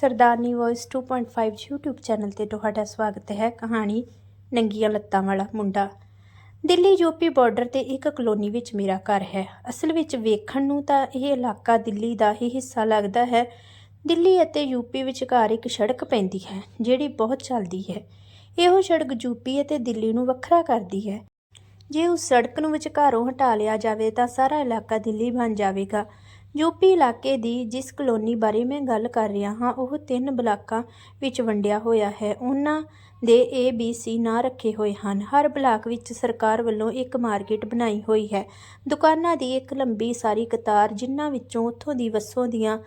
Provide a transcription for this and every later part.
ਸਰਦਾਰਨੀ voice 2.5 YouTube channel ਤੇ ਤੁਹਾਡਾ ਸਵਾਗਤ ਹੈ। ਕਹਾਣੀ, ਨੰਗੀਆਂ ਲੱਤਾਂ ਵਾਲਾ ਮੁੰਡਾ। ਦਿੱਲੀ ਯੂਪੀ ਬਾਰਡਰ ਤੇ ਇੱਕ ਕਲੋਨੀ ਵਿੱਚ ਮੇਰਾ ਘਰ ਹੈ। ਅਸਲ ਵਿੱਚ ਵੇਖਣ ਨੂੰ ਤਾਂ ਇਹ ਇਲਾਕਾ ਦਿੱਲੀ ਦਾ ਹੀ ਹਿੱਸਾ ਲੱਗਦਾ ਹੈ। ਦਿੱਲੀ ਅਤੇ ਯੂਪੀ ਵਿਚਕਾਰ ਇੱਕ ਸੜਕ ਪੈਂਦੀ ਹੈ, ਜਿਹੜੀ ਬਹੁਤ ਚੱਲਦੀ ਹੈ। ਇਹੋ ਸੜਕ ਯੂਪੀ ਅਤੇ ਦਿੱਲੀ ਨੂੰ ਵੱਖਰਾ ਕਰਦੀ ਹੈ। ਜੇ ਉਸ ਸੜਕ ਨੂੰ ਵਿਚਕਾਰੋਂ ਹਟਾ ਲਿਆ ਜਾਵੇ ਤਾਂ ਸਾਰਾ ਇਲਾਕਾ ਦਿੱਲੀ ਬਣ ਜਾਵੇਗਾ। ਯੂਪੀ ਇਲਾਕੇ ਦੀ ਜਿਸ ਕਲੋਨੀ ਬਾਰੇ ਮੈਂ ਗੱਲ ਕਰ ਰਿਹਾ ਹਾਂ, ਉਹ ਤਿੰਨ ਬਲਾਕਾਂ ਵਿੱਚ ਵੰਡਿਆ ਹੋਇਆ ਹੈ। ਉਹਨਾਂ ਦੇ ਏ ਬੀ ਸੀ ਨਾਂ ਰੱਖੇ ਹੋਏ ਹਨ। ਹਰ ਬਲਾਕ ਵਿੱਚ ਸਰਕਾਰ ਵੱਲੋਂ ਇੱਕ ਮਾਰਕੀਟ ਬਣਾਈ ਹੋਈ ਹੈ। ਦੁਕਾਨਾਂ ਦੀ ਇੱਕ ਲੰਬੀ ਸਾਰੀ ਕਤਾਰ, ਜਿਨ੍ਹਾਂ ਵਿੱਚੋਂ ਉੱਥੋਂ ਦੀ ਵਸੋਂ ਦੀਆਂ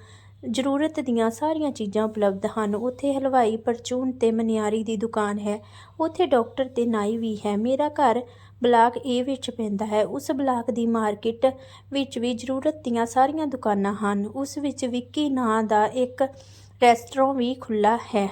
ਜ਼ਰੂਰਤ ਦੀਆਂ ਸਾਰੀਆਂ ਚੀਜ਼ਾਂ ਉਪਲਬਧ ਹਨ। ਉੱਥੇ ਹਲਵਾਈ, ਪਰਚੂਨ ਤੇ ਮਨਿਆਰੀ ਦੀ ਦੁਕਾਨ ਹੈ। ਉੱਥੇ ਡਾਕਟਰ ਤੇ ਨਾਈ ਵੀ ਹੈ। ਮੇਰਾ ਘਰ ਬਲਾਕ ਏ ਵਿੱਚ ਪੈਂਦਾ ਹੈ। ਉਸ ਬਲਾਕ ਦੀ ਮਾਰਕੀਟ ਵਿੱਚ ਵੀ ਜ਼ਰੂਰਤ ਦੀਆਂ ਸਾਰੀਆਂ ਦੁਕਾਨਾਂ ਹਨ। ਉਸ ਵਿੱਚ ਵਿੱਕੀ ਨਾਂ ਦਾ ਇੱਕ ਰੈਸਟੋਰੈਂਟ ਵੀ ਖੁੱਲ੍ਹਾ ਹੈ।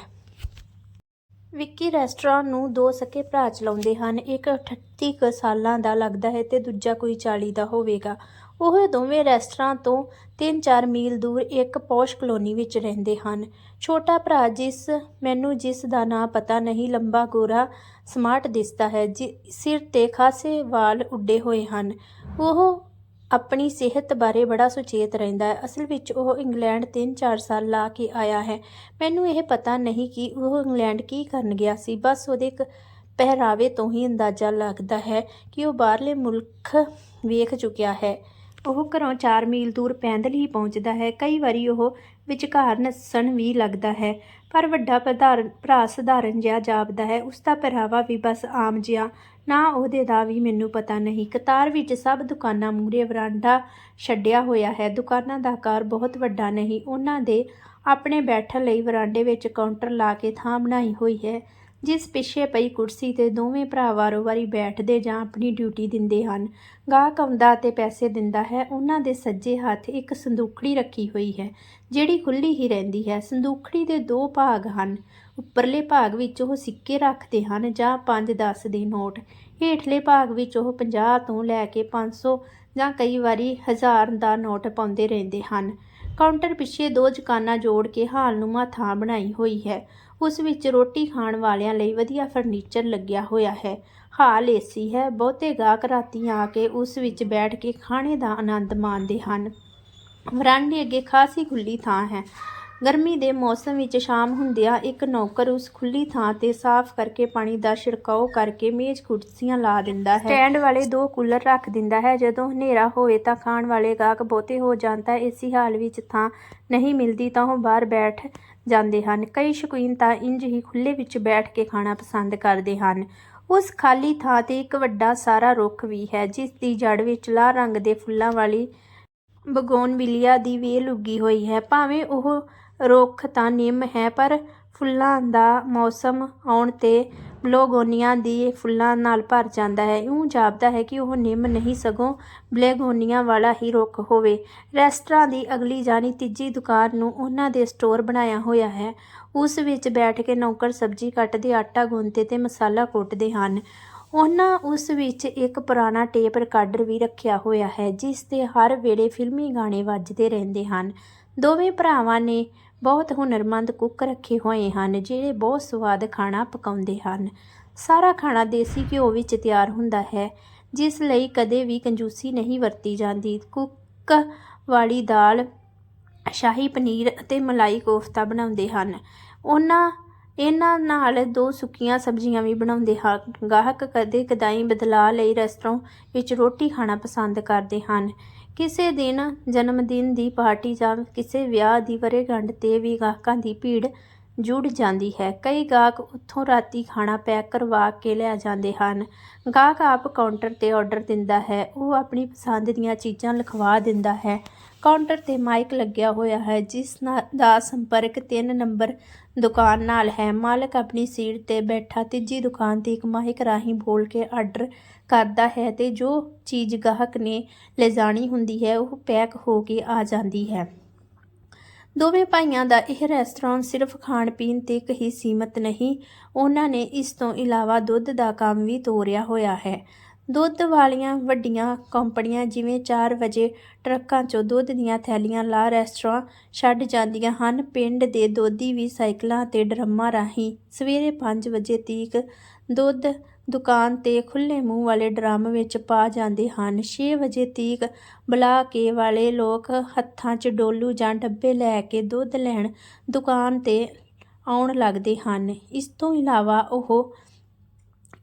ਵਿੱਕੀ ਰੈਸਟੋਰੈਂਟ ਨੂੰ ਦੋ ਸਕੇ ਭਰਾ ਚਲਾਉਂਦੇ ਹਨ। ਇੱਕ 38 ਕੁ ਸਾਲਾਂ ਦਾ ਲੱਗਦਾ ਹੈ ਤੇ ਦੂਜਾ ਕੋਈ 40 ਦਾ ਹੋਵੇਗਾ। ਉਹ ਦੋਵੇਂ ਰੈਸਟੋਰੈਂਟ ਤੋਂ 3-4 ਮੀਲ ਦੂਰ ਇੱਕ ਪੌਸ਼ ਕਲੋਨੀ ਵਿੱਚ ਰਹਿੰਦੇ ਹਨ। ਛੋਟਾ ਭਰਾ ਜਿਸ, ਮੈਨੂੰ ਜਿਸ ਦਾ ਨਾਂ ਪਤਾ ਨਹੀਂ, ਲੰਬਾ ਗੋਰਾ ਸਮਾਰਟ ਦਿਸਦਾ ਹੈ, ਜਿ, ਸਿਰ ਤੇ ਖਾਸੇ ਵਾਲ ਉੱਡੇ ਹੋਏ ਹਨ। ਉਹ ਆਪਣੀ ਸਿਹਤ ਬਾਰੇ ਬੜਾ ਸੁਚੇਤ ਰਹਿੰਦਾ ਹੈ। ਅਸਲ ਵਿੱਚ ਉਹ ਇੰਗਲੈਂਡ 3-4 ਸਾਲ ਲਾ ਕੇ ਆਇਆ ਹੈ। ਮੈਨੂੰ ਇਹ ਪਤਾ ਨਹੀਂ ਕਿ ਉਹ ਇੰਗਲੈਂਡ ਕੀ ਕਰਨ ਗਿਆ ਸੀ। ਬਸ ਉਹਦੇ ਇੱਕ ਪਹਿਰਾਵੇ ਤੋਂ ਹੀ ਅੰਦਾਜ਼ਾ ਲੱਗਦਾ ਹੈ ਕਿ ਉਹ ਬਾਹਰਲੇ ਮੁਲਕ ਵੇਖ ਚੁੱਕਿਆ ਹੈ। ਉਹ ਘਰੋਂ 4 ਮੀਲ ਦੂਰ ਪੈਦਲ ਹੀ ਪਹੁੰਚਦਾ ਹੈ। ਕਈ ਵਾਰੀ ਉਹ ਵਿਚਕਾਰ ਨੱਸਣ ਵੀ ਲੱਗਦਾ ਹੈ, ਪਰ ਵੱਡਾ ਪ੍ਰਧਾਨ ਭਰਾ ਸਧਾਰਨ ਜਿਹਾ ਜਾਪਦਾ ਹੈ। ਉਸ ਦਾ ਪਹਿਰਾਵਾ ਵੀ ਬਸ ਆਮ ਜਿਹਾ, ਨਾ ਉਹਦੇ ਦਾ ਵੀ ਮੈਨੂੰ ਪਤਾ ਨਹੀਂ। ਕਤਾਰ ਵਿੱਚ ਸਭ ਦੁਕਾਨਾਂ ਮੂਰੇ ਵਰਾਂਡਾ ਛੱਡਿਆ ਹੋਇਆ ਹੈ। ਦੁਕਾਨਾਂ ਦਾ ਆਕਾਰ ਬਹੁਤ ਵੱਡਾ ਨਹੀਂ, ਉਹਨਾਂ ਦੇ ਆਪਣੇ ਬੈਠਣ ਲਈ ਵਰਾਂਡੇ ਵਿੱਚ ਕਾਊਂਟਰ ਲਾ ਕੇ ਥਾਂ ਬਣਾਈ ਹੋਈ ਹੈ। ਜਿਸ ਪਿੱਛੇ ਪਈ ਕੁਰਸੀ ਤੇ ਦੋਵੇਂ ਭਰਾ ਵਾਰੋ-ਵਾਰੀ ਬੈਠਦੇ ਜਾਂ ਆਪਣੀ ਡਿਊਟੀ ਦਿੰਦੇ ਹਨ। ਗਾਹਕ ਆਉਂਦਾ ਤੇ ਪੈਸੇ ਦਿੰਦਾ ਹੈ। ਉਹਨਾਂ ਦੇ ਸੱਜੇ ਹੱਥ ਇੱਕ ਸੰਦੂਖੜੀ ਰੱਖੀ ਹੋਈ ਹੈ, ਜਿਹੜੀ ਖੁੱਲੀ ਹੀ ਰਹਿੰਦੀ ਹੈ। ਸੰਦੂਖੜੀ ਦੇ ਦੋ ਭਾਗ ਹਨ। ਉੱਪਰਲੇ ਭਾਗ ਵਿੱਚ ਉਹ ਸਿੱਕੇ ਰੱਖਦੇ ਹਨ ਜਾਂ 5-10 ਦੇ ਨੋਟ। ਹੇਠਲੇ ਭਾਗ ਵਿੱਚ ਉਹ 50 ਤੋਂ ਲੈ ਕੇ 500 ਜਾਂ ਕਈ ਵਾਰੀ 1000 ਦਾ ਨੋਟ ਪਾਉਂਦੇ ਰਹਿੰਦੇ ਹਨ। ਕਾਊਂਟਰ ਪਿੱਛੇ ਦੋ ਦੁਕਾਨਾਂ ਜੋੜ ਕੇ ਹਾਲਨੁਮਾ ਥਾਂ ਬਣਾਈ ਹੋਈ ਹੈ। ਉਸ ਵਿੱਚ ਰੋਟੀ ਖਾਣ ਵਾਲਿਆਂ ਲਈ ਵਧੀਆ ਫਰਨੀਚਰ ਲੱਗਿਆ ਹੋਇਆ ਹੈ। ਹਾਲ ਏਸੀ ਹੈ। ਬਹੁਤੇ ਗਾਹਕ ਰਾਤੀ ਆ ਕੇ ਉਸ ਵਿੱਚ ਬੈਠ ਕੇ ਖਾਣੇ ਦਾ ਆਨੰਦ ਮਾਣਦੇ ਹਨ। ਵਰਾਂਡੇ ਅੱਗੇ ਖਾਸੀ ਖੁੱਲੀ ਥਾਂ ਹੈ। ਗਰਮੀ ਦੇ ਮੌਸਮ ਵਿੱਚ ਸ਼ਾਮ ਹੁੰਦਿਆਂ ਇੱਕ ਨੌਕਰ ਉਸ ਖੁੱਲੀ ਥਾਂ ਤੇ ਸਾਫ਼ ਕਰਕੇ ਪਾਣੀ ਦਾ ਛਿੜਕਾਓ ਕਰਕੇ ਮੇਜ਼ ਕੁਰਸੀਆਂ ਲਾ ਦਿੰਦਾ ਹੈ। ਸਟੈਂਡ ਵਾਲੇ ਦੋ ਕੂਲਰ ਰੱਖ ਦਿੰਦਾ ਹੈ। ਜਦੋਂ ਹਨੇਰਾ ਹੋਵੇ ਤਾਂ ਖਾਣ ਵਾਲੇ ਗਾਹਕ ਬਹੁਤੇ ਹੋ ਜਾਂਦਾ ਇਸੀ ਹਾਲ ਵਿੱਚ ਥਾਂ ਨਹੀਂ ਮਿਲਦੀ ਤਾਂ ਉਹ ਬਾਹਰ ਬੈਠ ਜਾਂਦੇ ਹਨ। ਕਈ ਸ਼ੌਕੀਨ ਤਾਂ ਇੰਜ ਹੀ ਖੁੱਲੇ ਵਿੱਚ ਬੈਠ ਕੇ ਖਾਣਾ ਪਸੰਦ ਕਰਦੇ ਹਨ। ਉਸ ਖਾਲੀ ਥਾਂ ਤੇ ਇੱਕ ਵੱਡਾ ਸਾਰਾ ਰੁੱਖ ਵੀ ਹੈ, ਜਿਸ ਦੀ ਜੜ ਵਿੱਚ ਲਾਲ ਰੰਗ ਦੇ ਫੁੱਲਾਂ ਵਾਲੀ ਬਗੋਨਵਿਲੀਆ ਦੀ ਵੇਲ ਉੱਗੀ ਹੋਈ ਹੈ। ਭਾਵੇਂ ਉਹ ਰੁੱਖ ਤਾਂ ਨਿੰਮ ਹੈ, ਪਰ ਫੁੱਲਾਂ ਦਾ ਮੌਸਮ ਆਉਣ ਤੇ ਬਲੋਗੋਨੀਆ ਦੀ ਫੁੱਲਾਂ ਨਾਲ ਭਰ ਜਾਂਦਾ ਹੈ। ਇਉਂ ਜਾਪਦਾ ਹੈ ਕਿ ਉਹ ਨਿੰਮ ਨਹੀਂ ਸਗੋਂ ਬਲੇਗੋਨੀਆ ਵਾਲਾ ਹੀ ਰੁੱਖ ਹੋਵੇ। ਰੈਸਟਰਾਂ ਦੀ ਅਗਲੀ ਜਾਨੀ ਤੀਜੀ ਦੁਕਾਨ ਨੂੰ ਉਹਨਾਂ ਦੇ ਸਟੋਰ ਬਣਾਇਆ ਹੋਇਆ ਹੈ। ਉਸ ਵਿੱਚ ਬੈਠ ਕੇ ਨੌਕਰ ਸਬਜ਼ੀ ਕੱਟਦੇ, ਆਟਾ ਗੁੰਨਦੇ ਤੇ ਮਸਾਲਾ ਕੁੱਟਦੇ ਹਨ। ਉਹਨਾਂ ਉਸ ਵਿੱਚ ਇੱਕ ਪੁਰਾਣਾ ਟੇਪ ਰਿਕਾਰਡਰ ਵੀ ਰੱਖਿਆ ਹੋਇਆ ਹੈ, ਜਿਸ ਤੇ ਹਰ ਵੇਲੇ ਫਿਲਮੀ ਗਾਣੇ ਵੱਜਦੇ ਰਹਿੰਦੇ ਹਨ। ਦੋਵੇਂ ਭਰਾਵਾਂ ਨੇ ਬਹੁਤ ਹੁਨਰਮੰਦ ਕੁੱਕ ਰੱਖੇ ਹੋਏ ਹਨ, ਜਿਹੜੇ ਬਹੁਤ ਸਵਾਦ ਖਾਣਾ ਪਕਾਉਂਦੇ ਹਨ। ਸਾਰਾ ਖਾਣਾ ਦੇਸੀ ਘਿਓ ਵਿੱਚ ਤਿਆਰ ਹੁੰਦਾ ਹੈ, ਜਿਸ ਲਈ ਕਦੇ ਵੀ ਕੰਜੂਸੀ ਨਹੀਂ ਵਰਤੀ ਜਾਂਦੀ। ਕੁੱਕ ਵਾਲੀ ਦਾਲ ਸ਼ਾਹੀ ਪਨੀਰ ਅਤੇ ਮਲਾਈ ਕੋਫਤਾ ਬਣਾਉਂਦੇ ਹਨ। ਉਹਨਾਂ, ਇਹਨਾਂ ਨਾਲ ਦੋ ਸੁੱਕੀਆਂ ਸਬਜ਼ੀਆਂ ਵੀ ਬਣਾਉਂਦੇ ਹਨ। ਗਾਹਕ ਕਦੇ ਕਦਾਈ ਬਦਲਾਅ ਲਈ ਰੈਸਟੋਰੈਂਟ ਵਿੱਚ ਰੋਟੀ ਖਾਣਾ ਪਸੰਦ ਕਰਦੇ ਹਨ। ਕਿਸੇ ਦਿਨ ਜਨਮ ਦਿਨ ਦੀ ਪਾਰਟੀ ਜਾਂ ਕਿਸੇ ਵਿਆਹ ਦੀ ਵਰ੍ਹੇਗੰਢ ਤੇ ਵੀ ਗਾਹਕਾਂ ਦੀ ਭੀੜ ਜੁੜ ਜਾਂਦੀ ਹੈ। ਕਈ ਗਾਹਕ ਉੱਥੋਂ ਰਾਤੀ ਖਾਣਾ ਪੈਕ ਕਰਵਾ ਕੇ ਲੈ ਜਾਂਦੇ ਹਨ। ਗਾਹਕ ਆਪ ਕਾਊਂਟਰ ਤੇ ਆਰਡਰ ਦਿੰਦਾ ਹੈ। ਉਹ ਆਪਣੀ ਪਸੰਦ ਦੀਆਂ ਚੀਜ਼ਾਂ ਲਿਖਵਾ ਦਿੰਦਾ ਹੈ। ਕਾਊਂਟਰ ਤੇ ਮਾਈਕ ਲੱਗਿਆ ਹੋਇਆ ਹੈ, ਜਿਸ ਨਾ- ਦਾ ਸੰਪਰਕ 3 ਨੰਬਰ ਦੁਕਾਨ ਨਾਲ ਹੈ। ਮਾਲਕ ਆਪਣੀ ਸੀਟ ਤੇ ਬੈਠਾ ਤੀਜੀ ਦੁਕਾਨ ਤੇ ਇੱਕ ਮਾਈਕ ਰਾਹੀਂ ਬੋਲ ਕੇ ਆਰਡਰ ਕਰਦਾ ਹੈ ਤੇ ਜੋ ਚੀਜ਼ ਗਾਹਕ ਨੇ ਲਿਜਾਣੀ ਹੁੰਦੀ ਹੈ, ਉਹ ਪੈਕ ਹੋ ਕੇ ਆ ਜਾਂਦੀ ਹੈ। ਦੋਵੇਂ ਭਾਈਆਂ ਦਾ ਇਹ ਰੈਸਟੋਰੈਂਟ ਸਿਰਫ ਖਾਣ ਪੀਣ ਤੱਕ ਹੀ ਸੀਮਤ ਨਹੀਂ, ਉਹਨਾਂ ਨੇ ਇਸ ਤੋਂ ਇਲਾਵਾ ਦੁੱਧ ਦਾ ਕੰਮ ਵੀ ਤੋਰਿਆ ਹੋਇਆ ਹੈ। ਦੁੱਧ ਵਾਲੀਆਂ ਵੱਡੀਆਂ ਕੰਪਨੀਆਂ ਜਿਵੇਂ 4 ਵਜੇ ਟਰੱਕਾਂ 'ਚੋਂ ਦੁੱਧ ਦੀਆਂ ਥੈਲੀਆਂ ਲਾ ਰੈਸਟੋਰਾਂ ਛੱਡ ਜਾਂਦੀਆਂ ਹਨ। ਪਿੰਡ ਦੇ ਦੋਧੀ ਵੀ ਸਾਈਕਲਾਂ ਤੇ ਡਰਮਾਂ ਰਾਹੀਂ ਸਵੇਰੇ 5 ਵਜੇ ਤੀਕ ਦੁੱਧ ਦੁਕਾਨ ਤੇ ਖੁੱਲੇ ਮੂੰਹ ਵਾਲੇ ਡਰਮ ਵਿੱਚ ਪਾ ਜਾਂਦੇ ਹਨ। 6 ਵਜੇ ਤੀਕ ਬੁਲਾ ਕੇ ਵਾਲੇ ਲੋਕ ਹੱਥਾਂ 'ਚ ਡੋਲੂ ਜਾਂ ਡੱਬੇ ਲੈ ਕੇ ਦੁੱਧ ਲੈਣ ਦੁਕਾਨ ਤੇ ਆਉਣ ਲੱਗਦੇ ਹਨ। ਇਸ ਤੋਂ ਇਲਾਵਾ ਉਹ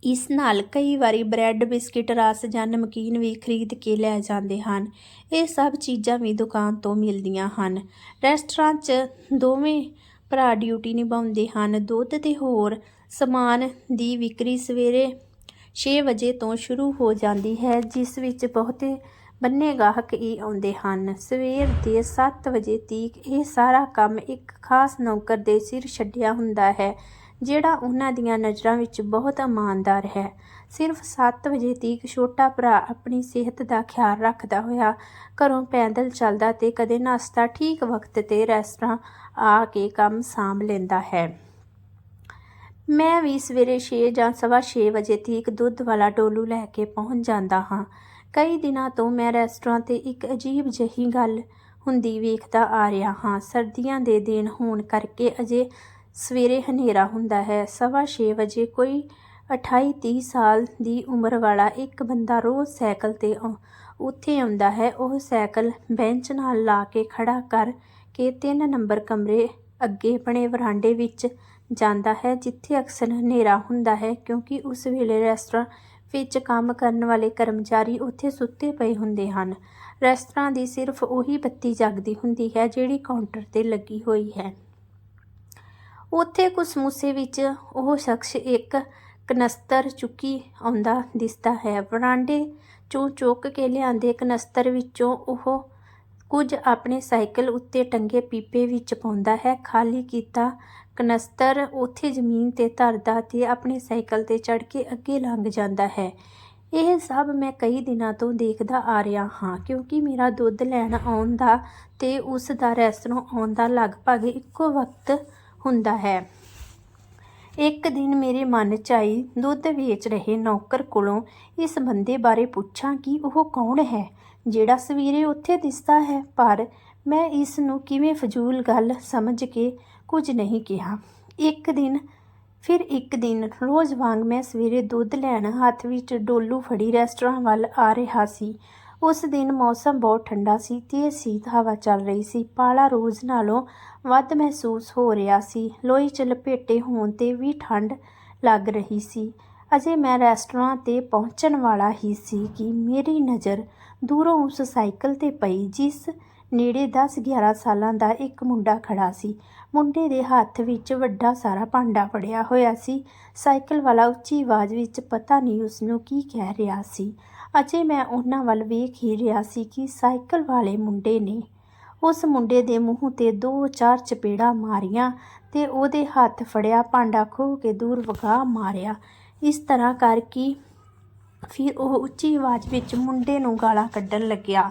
ਇਸ ਨਾਲ ਕਈ ਵਾਰੀ ਬ੍ਰੈਡ, ਬਿਸਕਿਟ, ਰਸ ਜਾਂ ਨਮਕੀਨ ਵੀ ਖਰੀਦ ਕੇ ਲੈ ਜਾਂਦੇ ਹਨ। ਇਹ ਸਭ ਚੀਜ਼ਾਂ ਵੀ ਦੁਕਾਨ ਤੋਂ ਮਿਲਦੀਆਂ ਹਨ। ਰੈਸਟੋਰੈਂਟ 'ਚ ਦੋਵੇਂ ਭਰਾ ਡਿਊਟੀ ਨਿਭਾਉਂਦੇ ਹਨ। ਦੁੱਧ ਤੇ ਹੋਰ ਸਮਾਨ ਦੀ ਵਿਕਰੀ ਸਵੇਰੇ 6 ਵਜੇ ਤੋਂ ਸ਼ੁਰੂ ਹੋ ਜਾਂਦੀ ਹੈ, ਜਿਸ ਵਿੱਚ ਬਹੁਤੇ ਬੰਨੇ ਗਾਹਕ ਹੀ ਆਉਂਦੇ ਹਨ। ਸਵੇਰ ਦੇ 7 ਵਜੇ ਤੀਕ ਇਹ ਸਾਰਾ ਕੰਮ ਇੱਕ ਖਾਸ ਨੌਕਰ ਦੇ ਸਿਰ ਛੱਡਿਆ ਹੁੰਦਾ ਹੈ, ਜਿਹੜਾ ਉਹਨਾਂ ਦੀਆਂ ਨਜ਼ਰਾਂ ਵਿੱਚ ਬਹੁਤ ਇਮਾਨਦਾਰ ਹੈ। ਸਿਰਫ 7 ਵਜੇ ਤੀਕ ਛੋਟਾ ਭਰਾ ਆਪਣੀ ਸਿਹਤ ਦਾ ਖਿਆਲ ਰੱਖਦਾ ਹੋਇਆ ਘਰੋਂ ਪੈਦਲ ਚੱਲਦਾ ਤੇ ਕਦੇ ਨਾਸ਼ਤਾ ਠੀਕ ਵਕਤ ਤੇ ਰੈਸਟਰਾਂ ਆ ਕੇ ਕੰਮ ਸਾਂਭ ਲੈਂਦਾ ਹੈ। ਮੈਂ ਵੀ ਸਵੇਰੇ 6 ਜਾਂ ਸਵਾ 6 ਵਜੇ ਤੀਕ ਦੁੱਧ ਵਾਲਾ ਡੋਲੂ ਲੈ ਕੇ ਪਹੁੰਚ ਜਾਂਦਾ ਹਾਂ। ਕਈ ਦਿਨਾਂ ਤੋਂ ਮੈਂ ਰੈਸਟੋਰਾਂ ਤੇ ਇੱਕ ਅਜੀਬ ਜਿਹੀ ਗੱਲ ਹੁੰਦੀ ਵੇਖਦਾ ਆ ਰਿਹਾ ਹਾਂ। ਸਰਦੀਆਂ ਦੇ ਦਿਨ ਹੋਣ ਕਰਕੇ ਅਜੇ ਸਵੇਰੇ ਹਨੇਰਾ ਹੁੰਦਾ ਹੈ। ਸਵਾ 6 ਵਜੇ ਕੋਈ 28 30 ਸਾਲ ਦੀ ਉਮਰ ਵਾਲਾ ਇੱਕ ਬੰਦਾ ਰੋਜ਼ ਸਾਈਕਲ ਤੇ ਉੱਥੇ ਆਉਂਦਾ ਹੈ। ਉਹ ਸਾਈਕਲ ਬੈਂਚ ਨਾਲ ਲਾ ਕੇ ਖੜਾ ਕਰ ਕੇ 3 ਨੰਬਰ ਕਮਰੇ ਅੱਗੇ ਬਣੇ ਵਰਾਂਡੇ ਵਿੱਚ ਜਾਂਦਾ ਹੈ, ਜਿੱਥੇ ਅਕਸਰ ਹਨੇਰਾ ਹੁੰਦਾ ਹੈ ਕਿਉਂਕਿ ਉਸ ਵੇਲੇ ਰੈਸਟੋਰਾਂ ਵਿੱਚ ਕੰਮ ਕਰਨ ਵਾਲੇ ਕਰਮਚਾਰੀ ਉੱਥੇ ਸੁੱਤੇ ਪਏ ਹੁੰਦੇ ਹਨ। ਰੈਸਟੋਰਾਂ ਦੀ ਸਿਰਫ ਉਹੀ ਬੱਤੀ ਜਗਦੀ ਹੁੰਦੀ ਹੈ ਜਿਹੜੀ ਕਾਊਂਟਰ ਤੇ ਲੱਗੀ ਹੋਈ ਹੈ। ਉੱਥੇ ਕੁਸਮੂਸੇ ਵਿੱਚ ਉਹ ਸ਼ਖਸ ਇੱਕ ਕਨਸਤਰ ਚੁੱਕੀ ਆਉਂਦਾ ਦਿਸਦਾ ਹੈ। ਵਰਾਂਡੇ ਚੋਂ ਚੁੱਕ ਕੇ ਲਿਆਂਦੇ ਕਨਸਤਰ ਵਿੱਚੋਂ ਉਹ ਕੁਝ ਆਪਣੇ ਸਾਈਕਲ ਉੱਤੇ ਟੰਗੇ ਪੀਪੇ ਵਿੱਚ ਪਾਉਂਦਾ ਹੈ। ਖਾਲੀ ਕੀਤਾ ਕਨਸਤਰ ਉੱਥੇ ਜ਼ਮੀਨ ਤੇ ਧਰਦਾ ਤੇ ਆਪਣੇ ਸਾਈਕਲ ਤੇ ਚੜ੍ਹ ਕੇ ਅੱਗੇ ਲੰਘ ਜਾਂਦਾ ਹੈ। ਇਹ ਸਭ ਮੈਂ ਕਈ ਦਿਨਾਂ ਤੋਂ ਦੇਖਦਾ ਆ ਰਿਹਾ ਹਾਂ, ਕਿਉਂਕਿ ਮੇਰਾ ਦੁੱਧ ਲੈਣ ਆਉਣ ਦਾ ਤੇ ਉਸ ਦਾ ਰੈਸਟੋਰੈਂਟ ਆਉਣ ਦਾ ਲਗਭਗ ਇੱਕੋ ਵਕਤ ਹੁੰਦਾ ਹੈ। ਇੱਕ ਦਿਨ ਮੇਰੇ ਮਨ 'ਚ ਆਈ, ਦੁੱਧ ਵੇਚ ਰਹੇ ਨੌਕਰ ਕੋਲੋਂ ਇਸ ਬੰਦੇ ਬਾਰੇ ਪੁੱਛਾਂ ਕਿ ਉਹ ਕੌਣ ਹੈ, ਜਿਹੜਾ ਸਵੇਰੇ ਉੱਥੇ ਦਿਸਦਾ ਹੈ, ਪਰ ਮੈਂ ਇਸ ਨੂੰ ਕਿਵੇਂ ਫਜ਼ੂਲ ਗੱਲ ਸਮਝ ਕੇ ਕੁਝ ਨਹੀਂ ਕਿਹਾ। ਇੱਕ ਦਿਨ, ਫਿਰ ਇੱਕ ਦਿਨ ਰੋਜ਼ ਵਾਂਗ ਮੈਂ ਸਵੇਰੇ ਦੁੱਧ ਲੈਣ ਹੱਥ ਵਿੱਚ ਡੋਲੂ ਫੜੀ ਰੈਸਟੋਰੈਂਟ ਵੱਲ ਆ ਰਿਹਾ ਸੀ। ਉਸ ਦਿਨ ਮੌਸਮ ਬਹੁਤ ਠੰਡਾ ਸੀ ਤੇ ਸੀਤ ਹਵਾ ਚੱਲ ਰਹੀ ਸੀ। ਪਾਲਾ ਰੋਜ਼ ਨਾਲੋਂ ਵੱਧ ਮਹਿਸੂਸ ਹੋ ਰਿਹਾ ਸੀ। ਲੋਈ ਚ ਲਪੇਟੇ ਹੋਣ ਤੇ ਵੀ ਠੰਡ ਲੱਗ ਰਹੀ ਸੀ। ਅਜੇ ਮੈਂ ਰੈਸਟੋਰੈਂਟ ਤੇ ਪਹੁੰਚਣ ਵਾਲਾ ਹੀ ਸੀ ਕਿ ਮੇਰੀ ਨਜ਼ਰ ਦੂਰੋਂ ਉਸ ਸਾਈਕਲ ਤੇ ਪਈ, ਜਿਸ ਨੇੜੇ 10-11 ਸਾਲਾਂ ਦਾ ਇੱਕ ਮੁੰਡਾ ਖੜਾ ਸੀ। ਮੁੰਡੇ ਦੇ ਹੱਥ ਵਿੱਚ ਵੱਡਾ ਸਾਰਾ ਭਾਂਡਾ ਫੜਿਆ ਹੋਇਆ ਸੀ। ਸਾਈਕਲ ਵਾਲਾ ਉੱਚੀ ਆਵਾਜ਼ ਵਿੱਚ ਪਤਾ ਨਹੀਂ ਉਸਨੂੰ ਕੀ ਕਹਿ ਰਿਹਾ ਸੀ। ਅਜੇ ਮੈਂ ਉਹਨਾਂ ਵੱਲ ਵੇਖ ਹੀ ਰਿਹਾ ਸੀ ਕਿ ਸਾਈਕਲ ਵਾਲੇ ਮੁੰਡੇ ਨੇ ਉਸ ਮੁੰਡੇ ਦੇ ਮੂੰਹ ਤੇ ਦੋ ਚਾਰ ਚਪੇੜਾਂ ਮਾਰੀਆਂ ਤੇ ਉਹਦੇ ਹੱਥ ਫੜਿਆ ਭਾਂਡਾ ਖੋਹ ਕੇ ਦੂਰ ਵਗਾ ਮਾਰਿਆ। ਇਸ ਤਰ੍ਹਾਂ ਕਰਕੇ ਫਿਰ ਉਹ ਉੱਚੀ ਆਵਾਜ਼ ਵਿੱਚ ਮੁੰਡੇ ਨੂੰ ਗਾਲਾਂ ਕੱਢਣ ਲੱਗਿਆ।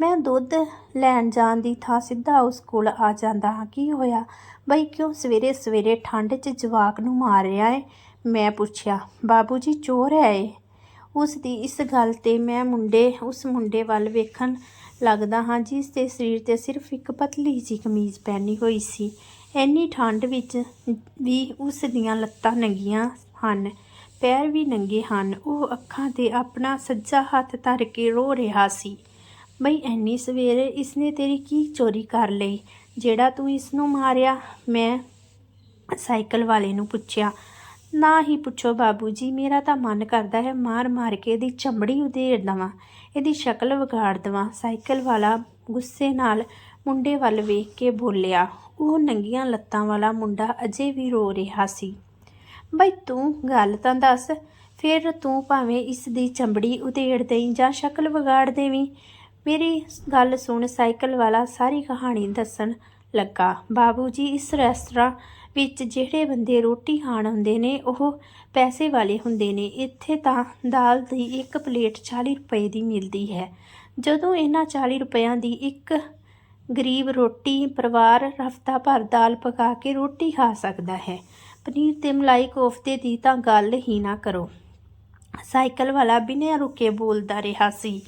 ਮੈਂ ਦੁੱਧ ਲੈਣ ਜਾਣ ਦੀ ਥਾਂ ਸਿੱਧਾ ਉਸ ਕੋਲ ਆ ਜਾਂਦਾ ਹਾਂ। ਕੀ ਹੋਇਆ? ਬਈ ਕਿਉਂ ਸਵੇਰੇ ਸਵੇਰੇ ਠੰਡ 'ਚ ਜਵਾਕ ਨੂੰ ਮਾਰ ਰਿਹਾ ਏ? ਮੈਂ ਪੁੱਛਿਆ, ਬਾਬੂ ਜੀ, ਚੋਰ ਹੈ ਏ ਉਸ ਦੀ ਇਸ ਗੱਲ ਤੇ ਮੈਂ ਮੁੰਡੇ, ਉਸ ਮੁੰਡੇ ਵੱਲ ਵੇਖਣ ਲੱਗਦਾ ਹਾਂ, ਜਿਸ ਦੇ ਸਰੀਰ ਤੇ ਸਿਰਫ ਇੱਕ ਪਤਲੀ ਜਿਹੀ ਕਮੀਜ਼ ਪਹਿਨੀ ਹੋਈ ਸੀ। ਇੰਨੀ ਠੰਡ ਵਿੱਚ ਵੀ ਉਸ ਦੀਆਂ ਲੱਤਾਂ ਨੰਗੀਆਂ ਹਨ, ਪੈਰ ਵੀ ਨੰਗੇ ਹਨ। ਉਹ ਅੱਖਾਂ ਤੇ ਆਪਣਾ ਸੱਜਾ ਹੱਥ ਧਰ ਕੇ ਰੋ ਰਿਹਾ ਸੀ। ਬਈ ਐਨੀ ਸਵੇਰੇ ਇਸਨੇ ਤੇਰੀ ਕੀ ਚੋਰੀ ਕਰ ਲਈ? ਜਿਹੜਾ ਤੂੰ ਇਸ ਨੂੰ ਮਾਰਿਆ, ਮੈਂ ਸਾਈਕਲ ਵਾਲੇ ਨੂੰ ਪੁੱਛਿਆ। ਨਾ ਹੀ ਪੁੱਛੋ ਬਾਬੂ ਜੀ, ਮੇਰਾ ਤਾਂ ਮਨ ਕਰਦਾ ਹੈ ਮਾਰ ਮਾਰ ਕੇ ਇਹਦੀ ਚਮੜੀ ਉਧੇੜ ਦਵਾਂ, ਇਹਦੀ ਸ਼ਕਲ ਵਿਗਾੜ ਦਵਾਂ। ਸਾਈਕਲ ਵਾਲਾ ਗੁੱਸੇ ਨਾਲ ਮੁੰਡੇ ਵੱਲ ਵੇਖ ਕੇ ਬੋਲਿਆ, ਉਹ ਨੰਗੀਆਂ ਲੱਤਾਂ ਵਾਲਾ ਮੁੰਡਾ ਅਜੇ ਵੀ ਰੋ ਰਿਹਾ ਸੀ। ਬਈ ਤੂੰ ਗੱਲ ਤਾਂ ਦੱਸ, ਫਿਰ ਤੂੰ ਭਾਵੇਂ ਇਸ ਦੀ ਚਮੜੀ ਉਧੇੜ ਦੇਈਂ ਜਾਂ ਸ਼ਕਲ ਵਿਗਾੜ ਦੇਵੀਂ? ਮੇਰੀ ਗੱਲ ਸੁਣ ਸਾਈਕਲ ਵਾਲਾ ਸਾਰੀ ਕਹਾਣੀ ਦੱਸਣ ਲੱਗਾ। ਬਾਬੂ ਜੀ, ਇਸ ਰੈਸਟੋਰਾਂ ਵਿੱਚ ਜਿਹੜੇ ਬੰਦੇ ਰੋਟੀ ਖਾਣ ਆਉਂਦੇ ਨੇ, ਉਹ ਪੈਸੇ ਵਾਲੇ ਹੁੰਦੇ ਨੇ। ਇੱਥੇ ਤਾਂ ਦਾਲ ਦੀ ਇੱਕ ਪਲੇਟ 40 ਰੁਪਏ ਦੀ ਮਿਲਦੀ ਹੈ। ਜਦੋਂ ਇਹਨਾਂ 40 ਰੁਪਇਆਂ ਦੀ ਇੱਕ ਗਰੀਬ ਰੋਟੀ ਪਰਿਵਾਰ ਹਫਤਾ ਭਰ ਦਾਲ ਪਕਾ ਕੇ ਰੋਟੀ ਖਾ ਸਕਦਾ ਹੈ, ਪਨੀਰ ਤੇ ਮਲਾਈ ਕੋਫਤੇ ਦੀ ਤਾਂ ਗੱਲ ਹੀ ਨਾ ਕਰੋ। ਸਾਈਕਲ ਵਾਲਾ ਬਿਨਾਂ ਰੁਕੇ ਬੋਲਦਾ ਰਿਹਾ ਸੀ।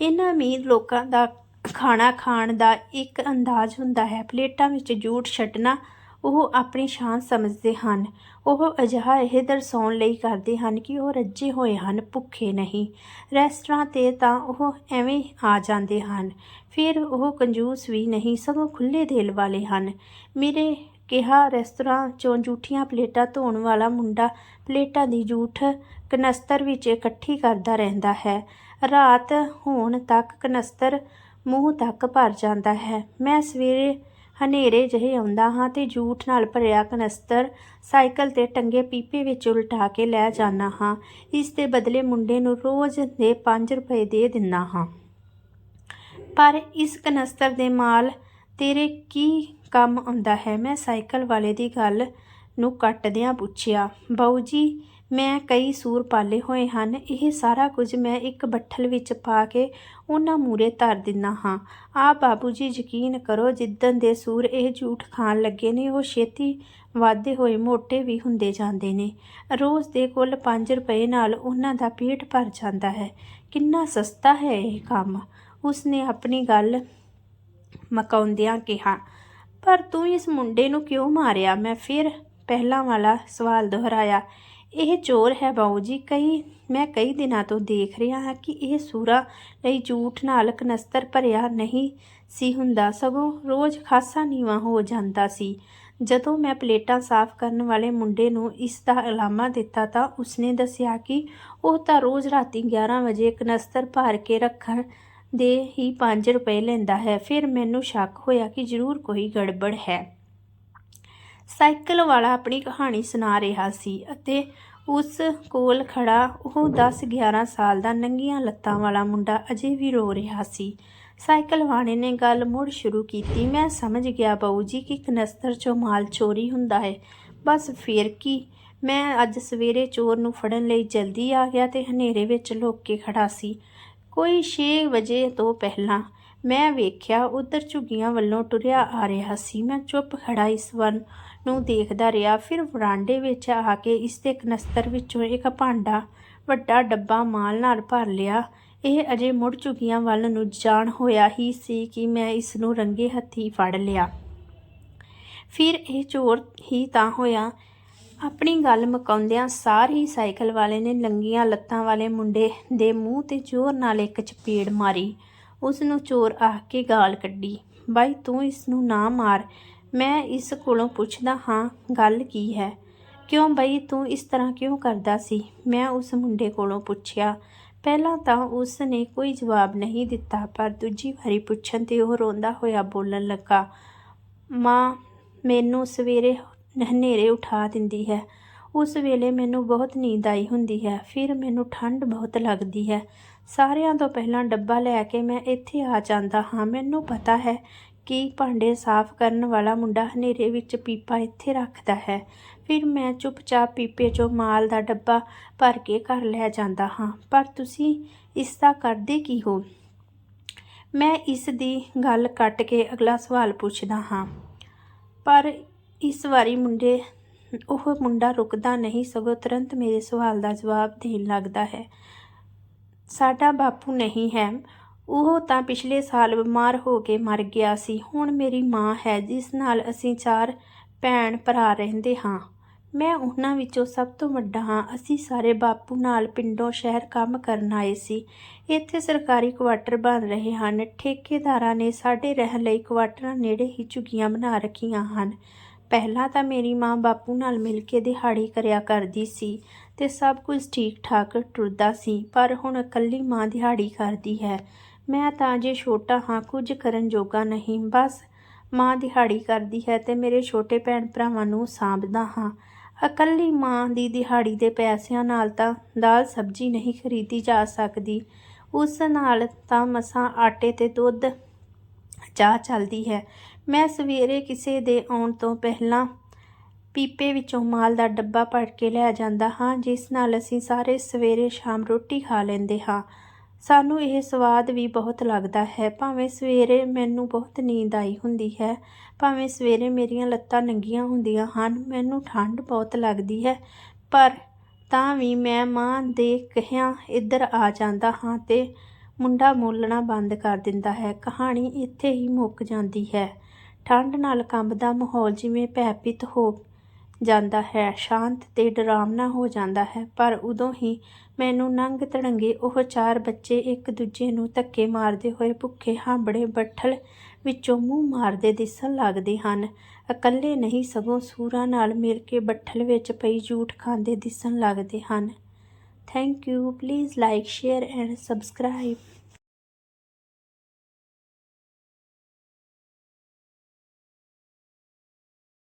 ਇਹਨਾਂ ਅਮੀਰ ਲੋਕਾਂ ਦਾ ਖਾਣਾ ਖਾਣ ਦਾ ਇੱਕ ਅੰਦਾਜ਼ ਹੁੰਦਾ ਹੈ। ਪਲੇਟਾਂ ਵਿੱਚ ਜੂਠ ਛੱਡਣਾ, ਉਹ ਆਪਣੀ ਸ਼ਾਨ ਸਮਝਦੇ ਹਨ। ਉਹ ਅਜਿਹਾ ਇਹ ਦਰਸਾਉਣ ਲਈ ਕਰਦੇ ਹਨ ਕਿ ਉਹ ਰੱਜੇ ਹੋਏ ਹਨ, ਭੁੱਖੇ ਨਹੀਂ। ਰੈਸਟੋਰਾਂ ਤੇ ਤਾਂ ਉਹ ਐਵੇਂ ਆ ਜਾਂਦੇ ਹਨ। ਫਿਰ ਉਹ ਕੰਜੂਸ ਵੀ ਨਹੀਂ, ਸਗੋਂ ਖੁੱਲੇ ਦਿਲ ਵਾਲੇ ਹਨ। ਮੇਰੇ ਕਿਹਾ ਰੈਸਟੋਰਾਂ ਚੋਂ ਜੂਠੀਆਂ ਪਲੇਟਾਂ ਧੋਣ ਵਾਲਾ ਮੁੰਡਾ ਪਲੇਟਾਂ ਦੀ ਜੂਠ ਕਨਸਤਰ ਵਿੱਚ ਇਕੱਠੀ ਕਰਦਾ ਰਹਿੰਦਾ ਹੈ। ਰਾਤ ਹੋਣ ਤੱਕ ਕਨਸਤਰ ਮੂੰਹ ਤੱਕ ਭਰ ਜਾਂਦਾ ਹੈ। ਮੈਂ ਸਵੇਰੇ ਹਨੇਰੇ ਜਿਹੇ ਆਉਂਦਾ ਹਾਂ ਤੇ ਜੂਠ ਨਾਲ ਭਰਿਆ ਕਨਸਤਰ ਸਾਈਕਲ ਤੇ ਟੰਗੇ ਪੀਪੇ ਵਿੱਚ ਉਲਟਾ ਕੇ ਲੈ ਜਾਣਾ ਹਾਂ। ਇਸ ਦੇ ਬਦਲੇ ਮੁੰਡੇ ਨੂੰ ਰੋਜ਼ ਦੇ 5 ਰੁਪਏ ਦੇ ਦਿੰਦਾ ਹਾਂ। ਪਰ ਇਸ ਕਨਸਤਰ ਦੇ ਮਾਲ ਤੇਰੇ ਕੀ ਕੰਮ ਆਉਂਦਾ ਹੈ? ਮੈਂ ਸਾਈਕਲ ਵਾਲੇ ਦੀ ਗੱਲ ਨੂੰ ਕੱਟਦਿਆਂ ਪੁੱਛਿਆ, ਬਾਊ ਜੀ ਮੈਂ ਕਈ ਸੂਰ ਪਾਲੇ ਹੋਏ ਹਨ। ਇਹ ਸਾਰਾ ਕੁਝ ਮੈਂ ਇੱਕ ਬੱਠਲ ਵਿੱਚ ਪਾ ਕੇ ਉਹਨਾਂ ਮੂਰੇ ਧਰ ਦਿੰਦਾ ਹਾਂ। ਆ ਬਾਬੂ ਜੀ, ਯਕੀਨ ਕਰੋ, ਜਿੱਦਣ ਦੇ ਸੂਰ ਇਹ ਝੂਠ ਖਾਣ ਲੱਗੇ ਨੇ, ਉਹ ਛੇਤੀ ਵਾਧੇ ਹੋਏ ਮੋਟੇ ਵੀ ਹੁੰਦੇ ਜਾਂਦੇ ਨੇ। ਰੋਜ਼ ਦੇ ਕੁੱਲ 5 ਰੁਪਏ ਨਾਲ ਉਹਨਾਂ ਦਾ ਪੇਟ ਭਰ ਜਾਂਦਾ ਹੈ। ਕਿੰਨਾ ਸਸਤਾ ਹੈ ਇਹ ਕੰਮ, ਉਸਨੇ ਆਪਣੀ ਗੱਲ ਮਕਾਉਂਦਿਆਂ ਕਿਹਾ। ਪਰ ਤੂੰ ਇਸ ਮੁੰਡੇ ਨੂੰ ਕਿਉਂ ਮਾਰਿਆ? ਮੈਂ ਫਿਰ ਪਹਿਲਾਂ ਵਾਲਾ ਸਵਾਲ ਦੁਹਰਾਇਆ। ਇਹ ਚੋਰ ਹੈ ਬਾਊ ਜੀ, ਕਈ, ਮੈਂ ਕਈ ਦਿਨਾਂ ਤੋਂ ਦੇਖ ਰਿਹਾ ਹਾਂ ਕਿ ਇਹ ਸੂਰਾ ਲਈ ਝੂਠ ਨਾਲ ਕਨਸਤਰ ਭਰਿਆ ਨਹੀਂ ਸੀ ਹੁੰਦਾ। ਸਗੋਂ ਰੋਜ਼ ਖਾਸਾ ਨੀਵਾ ਹੋ ਜਾਂਦਾ ਸੀ। ਜਦੋਂ ਮੈਂ ਪਲੇਟਾਂ ਸਾਫ਼ ਕਰਨ ਵਾਲੇ ਮੁੰਡੇ ਨੂੰ ਇਸ ਦਾ ਇਲਾਮਾ ਦਿੱਤਾ ਤਾਂ ਉਸਨੇ ਦੱਸਿਆ ਕਿ ਉਹ ਤਾਂ ਰੋਜ਼ ਰਾਤੀ 11 ਵਜੇ ਕਨਸਤਰ ਭਰ ਕੇ ਰੱਖਣ ਦੇ ਹੀ 5 ਰੁਪਏ ਲੈਂਦਾ ਹੈ। ਫਿਰ ਮੈਨੂੰ ਸ਼ੱਕ ਹੋਇਆ ਕਿ ਜ਼ਰੂਰ ਕੋਈ ਗੜਬੜ ਹੈ। ਸਾਈਕਲ ਵਾਲਾ ਆਪਣੀ ਕਹਾਣੀ ਸੁਣਾ ਰਿਹਾ ਸੀ ਅਤੇ ਉਸ ਕੋਲ ਖੜਾ ਉਹ 10-11 ਸਾਲ ਦਾ ਨੰਗੀਆਂ ਲੱਤਾਂ ਵਾਲਾ ਮੁੰਡਾ ਅਜੇ ਵੀ ਰੋ ਰਿਹਾ ਸੀ। ਸਾਈਕਲ ਵਾਲੇ ਨੇ ਗੱਲ ਮੁੜ ਸ਼ੁਰੂ ਕੀਤੀ। ਮੈਂ ਸਮਝ ਗਿਆ ਬਾਊ ਜੀ ਕਿ ਕਨਸਤਰ ਚੋਂ ਮਾਲ ਚੋਰੀ ਹੁੰਦਾ ਹੈ। ਬਸ ਫੇਰ ਕੀ? ਮੈਂ ਅੱਜ ਸਵੇਰੇ ਚੋਰ ਨੂੰ ਫੜਨ ਲਈ ਜਲਦੀ ਆ ਗਿਆ ਤੇ ਹਨੇਰੇ ਵਿੱਚ ਲੁੱਕ ਕੇ ਖੜਾ ਸੀ। ਕੋਈ 6 ਵਜੇ ਤੋਂ ਪਹਿਲਾਂ ਮੈਂ ਵੇਖਿਆ ਉਧਰ ਝੁੱਗੀਆਂ ਵੱਲੋਂ ਟੁਰਿਆ ਆ ਰਿਹਾ ਸੀ। ਮੈਂ ਚੁੱਪ ਖੜਾ ਇਸ ਵੱਲ ਨੂੰ ਦੇਖਦਾ ਰਿਹਾ, ਫਿਰ ਵਰਾਂਡੇ ਵਿੱਚ ਆ ਕੇ ਇਸ ਦੇ ਕਨਸਤਰ ਵਿੱਚੋਂ ਇੱਕ ਭਾਂਡਾ ਵੱਡਾ ਡੱਬਾ ਮਾਲ ਨਾਲ ਭਰ ਲਿਆ। ਇਹ ਅਜੇ ਮੁੜ ਝੁੱਗੀਆਂ ਵੱਲ ਨੂੰ ਜਾਣ ਹੋਇਆ ਹੀ ਸੀ ਕਿ ਮੈਂ ਇਸ ਨੂੰ ਰੰਗੇ ਹੱਥੀ ਫੜ ਲਿਆ। ਫਿਰ ਇਹ ਚੋਰ ਹੀ ਤਾਂ ਹੋਇਆ। ਆਪਣੀ ਗੱਲ ਮੁਕਾਉਂਦਿਆਂ ਸਾਰ ਹੀ ਸਾਈਕਲ ਵਾਲੇ ਨੇ ਲੰਗੀਆਂ ਲੱਤਾਂ ਵਾਲੇ ਮੁੰਡੇ ਦੇ ਮੂੰਹ ਤੇ ਜ਼ੋਰ ਨਾਲ ਇੱਕ ਚਪੇੜ ਮਾਰੀ। ਉਸ ਨੂੰ ਚੋਰ ਆਖ ਕੇ ਗਾਲ ਕੱਢੀ। ਬਾਈ, ਤੂੰ ਇਸ ਨੂੰ ਨਾ ਮਾਰ। ਮੈਂ ਇਸ ਕੋਲੋਂ ਪੁੱਛਦਾ ਹਾਂ, ਗੱਲ ਕੀ ਹੈ? ਕਿਉਂ ਬਈ ਤੂੰ ਇਸ ਤਰ੍ਹਾਂ ਕਿਉਂ ਕਰਦਾ ਸੀ? ਮੈਂ ਉਸ ਮੁੰਡੇ ਕੋਲੋਂ ਪੁੱਛਿਆ, ਪਹਿਲਾਂ ਤਾਂ ਉਸ ਨੇ ਕੋਈ ਜਵਾਬ ਨਹੀਂ ਦਿੱਤਾ, ਪਰ ਦੂਜੀ ਵਾਰੀ ਪੁੱਛਣ ਤੇ ਉਹ ਰੋਂਦਾ ਹੋਇਆ ਬੋਲਣ ਲੱਗਾ, ਮਾਂ, ਮੈਨੂੰ ਸਵੇਰੇ ਹਨੇਰੇ ਉਠਾ ਦਿੰਦੀ ਹੈ। ਉਸ ਵੇਲੇ ਮੈਨੂੰ ਬਹੁਤ ਨੀਂਦ ਆਈ ਹੁੰਦੀ ਹੈ, ਫਿਰ ਮੈਨੂੰ ਠੰਡ ਬਹੁਤ ਲੱਗਦੀ ਹੈ। ਸਾਰਿਆਂ ਤੋਂ ਪਹਿਲਾਂ ਡੱਬਾ ਲੈ ਕੇ ਮੈਂ ਇੱਥੇ ਆ ਜਾਂਦਾ ਹਾਂ, ਮੈਨੂੰ ਪਤਾ ਹੈ ਕਿ ਭਾਂਡੇ ਸਾਫ਼ ਕਰਨ ਵਾਲਾ ਮੁੰਡਾ ਹਨੇਰੇ ਵਿੱਚ ਪੀਪਾ ਇੱਥੇ ਰੱਖਦਾ ਹੈ? ਫਿਰ ਮੈਂ ਚੁੱਪਚਾਪ ਪੀਪੇ 'ਚੋਂ ਮਾਲ ਦਾ ਡੱਬਾ ਭਰ ਕੇ ਘਰ ਲੈ ਜਾਂਦਾ ਹਾਂ। ਪਰ ਤੁਸੀਂ ਇਸ ਦਾ ਕਰਦੇ ਕੀ ਹੋ? ਮੈਂ ਇਸ ਦੀ ਗੱਲ ਕੱਟ ਕੇ ਅਗਲਾ ਸਵਾਲ ਪੁੱਛਦਾ ਹਾਂ। ਪਰ ਇਸ ਵਾਰੀ ਮੁੰਡੇ, ਉਹ ਮੁੰਡਾ ਰੁਕਦਾ ਨਹੀਂ, ਸਗੋਂ ਤੁਰੰਤ ਮੇਰੇ ਸਵਾਲ ਦਾ ਜਵਾਬ ਦੇਣ ਲੱਗਦਾ ਹੈ। ਸਾਡਾ ਬਾਪੂ ਨਹੀਂ ਹੈ। ਉਹ ਤਾਂ ਪਿਛਲੇ ਸਾਲ ਬਿਮਾਰ ਹੋ ਕੇ ਮਰ ਗਿਆ ਸੀ। ਹੁਣ ਮੇਰੀ ਮਾਂ ਹੈ, ਜਿਸ ਨਾਲ ਅਸੀਂ ਚਾਰ ਭੈਣ ਭਰਾ ਰਹਿੰਦੇ ਹਾਂ। ਮੈਂ ਉਹਨਾਂ ਵਿੱਚੋਂ ਸਭ ਤੋਂ ਵੱਡਾ ਹਾਂ। ਅਸੀਂ ਸਾਰੇ ਬਾਪੂ ਨਾਲ ਪਿੰਡੋਂ ਸ਼ਹਿਰ ਕੰਮ ਕਰਨ ਆਏ ਸੀ। ਇੱਥੇ ਸਰਕਾਰੀ ਕੁਆਟਰ ਬਣ ਰਹੇ ਹਨ। ਠੇਕੇਦਾਰਾਂ ਨੇ ਸਾਡੇ ਰਹਿਣ ਲਈ ਕੁਆਟਰਾਂ ਨੇੜੇ ਹੀ ਝੁੱਗੀਆਂ ਬਣਾ ਰੱਖੀਆਂ ਹਨ। ਪਹਿਲਾਂ ਤਾਂ ਮੇਰੀ ਮਾਂ ਬਾਪੂ ਨਾਲ ਮਿਲ ਕੇ ਦਿਹਾੜੀ ਕਰਿਆ ਕਰਦੀ ਸੀ ਤੇ ਸਭ ਕੁਝ ਠੀਕ ਠਾਕ ਟੁਰਦਾ ਸੀ, ਪਰ ਹੁਣ ਇਕੱਲੀ ਮਾਂ ਦਿਹਾੜੀ ਕਰਦੀ ਹੈ। ਮੈਂ ਤਾਂ ਜੇ ਛੋਟਾ ਹਾਂ, ਕੁਝ ਕਰਨ ਜੋਗਾ ਨਹੀਂ। ਬਸ ਮਾਂ ਦਿਹਾੜੀ ਕਰਦੀ ਹੈ ਤੇ ਮੇਰੇ ਛੋਟੇ ਭੈਣ ਭਰਾਵਾਂ ਨੂੰ ਸਾਂਭਦਾ ਹਾਂ। ਇਕੱਲੀ ਮਾਂ ਦੀ ਦਿਹਾੜੀ ਦੇ ਪੈਸਿਆਂ ਨਾਲ ਤਾਂ ਦਾਲ ਸਬਜ਼ੀ ਨਹੀਂ ਖਰੀਦੀ ਜਾ ਸਕਦੀ। ਉਸ ਨਾਲ ਤਾਂ ਮਸਾਂ ਆਟੇ ਤੇ ਦੁੱਧ ਚਾਹ ਚੱਲਦੀ ਹੈ। ਮੈਂ ਸਵੇਰੇ ਕਿਸੇ ਦੇ ਆਉਣ ਤੋਂ ਪਹਿਲਾਂ ਪੀਪੇ ਵਿੱਚੋਂ ਮਾਲ ਦਾ ਡੱਬਾ ਭਰ ਕੇ ਲੈ ਜਾਂਦਾ ਹਾਂ, ਜਿਸ ਨਾਲ ਅਸੀਂ ਸਾਰੇ ਸਵੇਰੇ ਸ਼ਾਮ ਰੋਟੀ ਖਾ ਲੈਂਦੇ ਹਾਂ। ਸਾਨੂੰ ਇਹ ਸਵਾਦ ਵੀ ਬਹੁਤ ਲੱਗਦਾ ਹੈ। ਭਾਵੇਂ ਸਵੇਰੇ ਮੈਨੂੰ ਬਹੁਤ ਨੀਂਦ ਆਈ ਹੁੰਦੀ ਹੈ, ਭਾਵੇਂ ਸਵੇਰੇ ਮੇਰੀਆਂ ਲੱਤਾਂ ਨੰਗੀਆਂ ਹੁੰਦੀਆਂ ਹਨ, ਮੈਨੂੰ ਠੰਡ ਬਹੁਤ ਲੱਗਦੀ ਹੈ। ਪਰ ਤਾਂ ਵੀ ਮੈਂ ਮਾਂ ਦੇ ਕਹਿਆਂ ਇੱਧਰ ਆ ਜਾਂਦਾ ਹਾਂ ਤੇ ਮੁੰਡਾ ਮੋਲਣਾ ਬੰਦ ਕਰ ਦਿੰਦਾ ਹੈ। ਕਹਾਣੀ ਇੱਥੇ ਹੀ ਮੁੱਕ ਜਾਂਦੀ ਹੈ। ਠੰਡ ਨਾਲ ਕੰਬਦਾ ਮਾਹੌਲ ਜਿਵੇਂ ਭੈਪਿਤ ਹੋ ਜਾਂਦਾ ਹੈ। ਸ਼ਾਂਤ ਤੇ ਡਰਾਵਨਾ ਹੋ ਜਾਂਦਾ ਹੈ। ਪਰ ਉਦੋਂ ਹੀ ਮੈਨੂੰ ਨੰਗ ਤੜੰਗੇ ਉਹ ਚਾਰ ਬੱਚੇ ਇੱਕ ਦੂਜੇ ਨੂੰ ਧੱਕੇ ਮਾਰਦੇ ਹੋਏ ਭੁੱਖੇ ਹਾਂਬੜੇ ਬੱਠਲ ਵਿੱਚੋਂ ਮੂੰਹ ਮਾਰਦੇ ਦਿਸਣ ਲੱਗਦੇ ਹਨ। ਇਕੱਲੇ ਨਹੀਂ, ਸਗੋਂ ਸੂਰਾਂ ਨਾਲ ਮਿਲ ਕੇ ਬੱਠਲ ਵਿੱਚ ਪਈ ਜੂਠ ਖਾਂਦੇ ਦਿਸਣ ਲੱਗਦੇ ਹਨ। Thank you. Please like, share and subscribe.